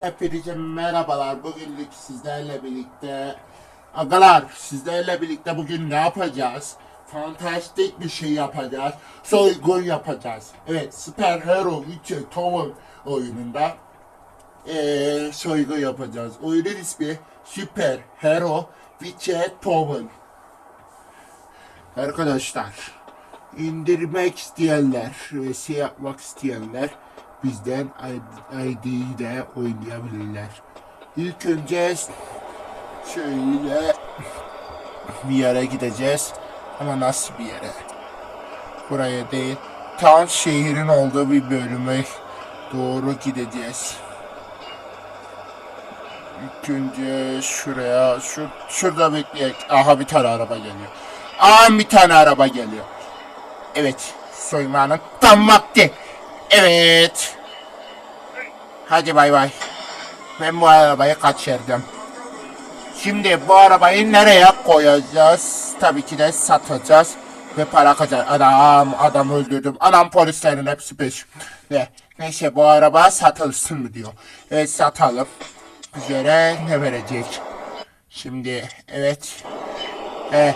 Hepinize merhabalar. Bugünlük sizlerle birlikte Agalar sizlerle birlikte bugün ne yapacağız? Fantastik bir şey yapacağız. Soygun yapacağız. Evet Super Hero Witcher Tower oyununda eee soygun yapacağız. Oyunun ismi Super Hero Witcher Tower. Arkadaşlar indirmek isteyenler ve şey yapmak isteyenler bizden ID'yi de oynayabilirler. İlk önce şöyle bir yere gideceğiz. Ama nasıl bir yere? Buraya değil. Tam şehrin olduğu bir bölüme doğru gideceğiz. İlk önce şuraya, şu şurada bekleyek. Aha bir tane araba geliyor. Aa bir tane araba geliyor. Evet, soymanın tam vakti. Evet. Hadi bay bay. Ben bu arabayı kaçırdım. Şimdi bu arabayı nereye koyacağız? Tabii ki de satacağız ve para kazanacağız. Adam, adam öldürdüm. Anam polislerin hepsi peş. Ne? Neyse bu araba satılsın mı diyor. Evet satalım. Üzere ne verecek? Şimdi evet. Eh,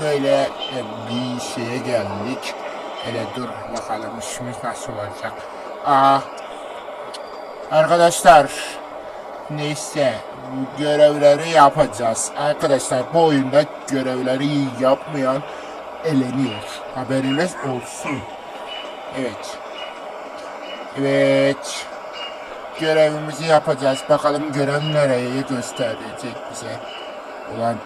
böyle e, bir şeye geldik. Hele dur bakalım işimiz nasıl olacak. Aa, arkadaşlar neyse görevleri yapacağız. Arkadaşlar bu oyunda görevleri yapmayan eleniyor. Haberiniz olsun. Evet. Evet. Görevimizi yapacağız. Bakalım görev nereye gösterecek bize. Ulan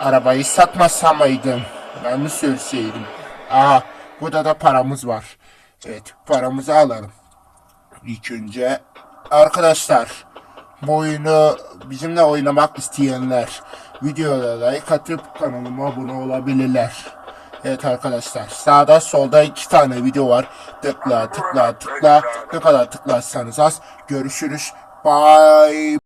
arabayı satmasam mıydım? Ben mi söyleseydim? Aha burada da paramız var. Evet paramızı alalım. İlk önce arkadaşlar bu oyunu bizimle oynamak isteyenler videoya like atıp kanalıma abone olabilirler. Evet arkadaşlar sağda solda iki tane video var. Tıkla tıkla tıkla ne kadar tıklarsanız az. Görüşürüz. Bye.